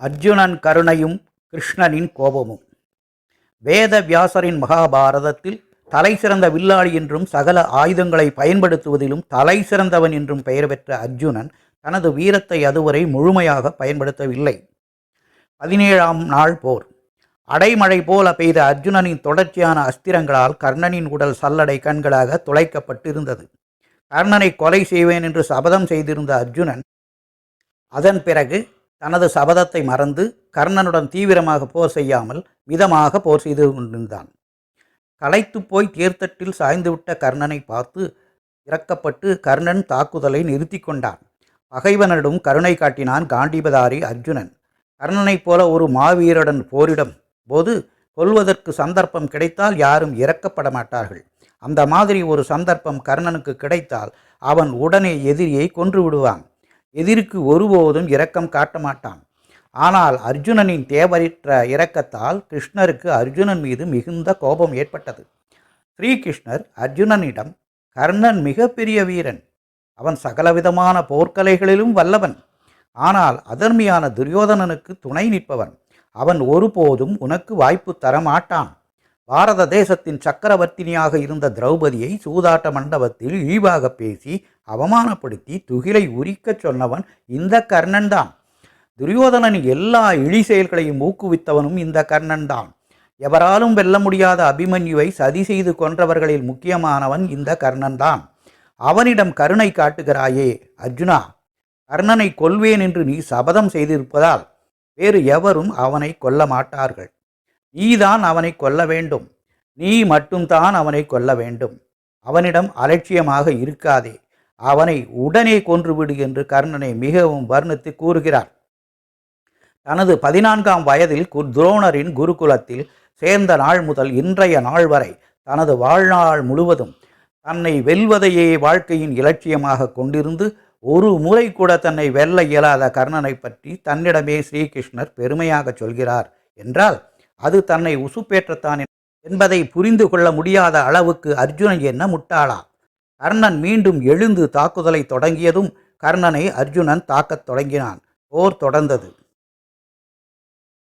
அர்ஜுனன் கருணையும் கிருஷ்ணனின் கோபமும். வேத வியாசரின் மகாபாரதத்தில் தலை சிறந்த வில்லாளி என்றும் சகல ஆயுதங்களை பயன்படுத்துவதிலும் தலை சிறந்தவன் என்றும் பெயர் பெற்ற அர்ஜுனன் தனது வீரத்தை அதுவரை முழுமையாக பயன்படுத்தவில்லை. பதினேழாம் நாள் போர். அடைமழை போல பெய்த அர்ஜுனனின் தொடர்ச்சியான அஸ்திரங்களால் கர்ணனின் உடல் சல்லடை கண்களாக துளைக்கப்பட்டிருந்தது. கர்ணனை கொலை செய்வேன் என்று சபதம் செய்திருந்த அர்ஜுனன் அதன் பிறகு தனது சபதத்தை மறந்து கர்ணனுடன் தீவிரமாக போர் செய்யாமல் மிதமாக போர் செய்து கொண்டிருந்தான். களைத்து போய் தேர்தட்டில் சாய்ந்துவிட்ட கர்ணனை பார்த்து இறக்கப்பட்டு கர்ணன் தாக்குதலை நிறுத்தி கொண்டான். பகைவனிடம் கருணை காட்டினான் காண்டிபதாரி அர்ஜுனன். கர்ணனைப் போல ஒரு மாவீரடன் போரிடும் போது கொல்வதற்கு சந்தர்ப்பம் கிடைத்தால் யாரும் இறக்கப்பட மாட்டார்கள். அந்த மாதிரி ஒரு சந்தர்ப்பம் கர்ணனுக்கு கிடைத்தால் அவன் உடனே எதிரியை கொன்று விடுவான். எதிரிக்கு ஒருபோதும் இரக்கம் காட்ட மாட்டான். ஆனால் அர்ஜுனனின் தேவரிற்ற இரக்கத்தால் கிருஷ்ணருக்கு அர்ஜுனன் மீது மிகுந்த கோபம் ஏற்பட்டது. ஸ்ரீகிருஷ்ணர் அர்ஜுனனிடம் கர்ணன் மிகப்பெரிய வீரன். அவன் சகலவிதமான போர்க்கலைகளிலும் வல்லவன். ஆனால் அதர்மியான துரியோதனனுக்கு துணை நிற்பவன். அவன் ஒருபோதும் உனக்கு வாய்ப்பு தரமாட்டான். பாரத தேசத்தின் சக்கரவர்த்தினியாக இருந்த திரௌபதியை சூதாட்ட மண்டபத்தில் இழிவாக பேசி அவமானப்படுத்தி துகிலை உரிக்கச் சொன்னவன் இந்த கர்ணன்தான். துரியோதனனின் எல்லா இழி செயல்களையும் ஊக்குவித்தவனும் இந்த கர்ணன்தான். எவராலும் வெல்ல முடியாத அபிமன்யுவை சதி செய்து கொன்றவர்களில் முக்கியமானவன் இந்த கர்ணன்தான். அவனிடம் கருணை காட்டுகிறாயே அர்ஜுனா கர்ணனை கொல்வேன் என்று நீ சபதம் செய்திருப்பதால் வேறு எவரும் அவனை கொல்ல மாட்டார்கள். நீதான் அவனை கொல்ல வேண்டும். நீ மட்டும்தான் அவனை கொல்ல வேண்டும். அவனிடம் அலட்சியமாக இருக்காதே. அவனை உடனே கொன்றுவிடு என்று கர்ணனை மிகவும் வர்ணித்து கூறுகிறார். தனது பதினான்காம் வயதில் கு துரோணரின் குருகுலத்தில் சேர்ந்த நாள் முதல் இன்றைய நாள் வரை தனது வாழ்நாள் முழுவதும் தன்னை வெல்வதையே வாழ்க்கையின் இலட்சியமாக கொண்டிருந்து ஒரு முறை கூட தன்னை வெல்ல இயலாத கர்ணனை பற்றி தன்னிடமே ஸ்ரீகிருஷ்ணர் பெருமையாக சொல்கிறார் என்றால் அது தன்னை உசுப்பேற்றத்தான் என்பதை புரிந்து கொள்ள முடியாத அளவுக்கு அர்ஜுனன் என்ன முட்டாளா? கர்ணன் மீண்டும் எழுந்து தாக்குதலை தொடங்கியதும் கர்ணனை அர்ஜுனன் தாக்கத் தொடங்கினான். போர் தொடர்ந்தது.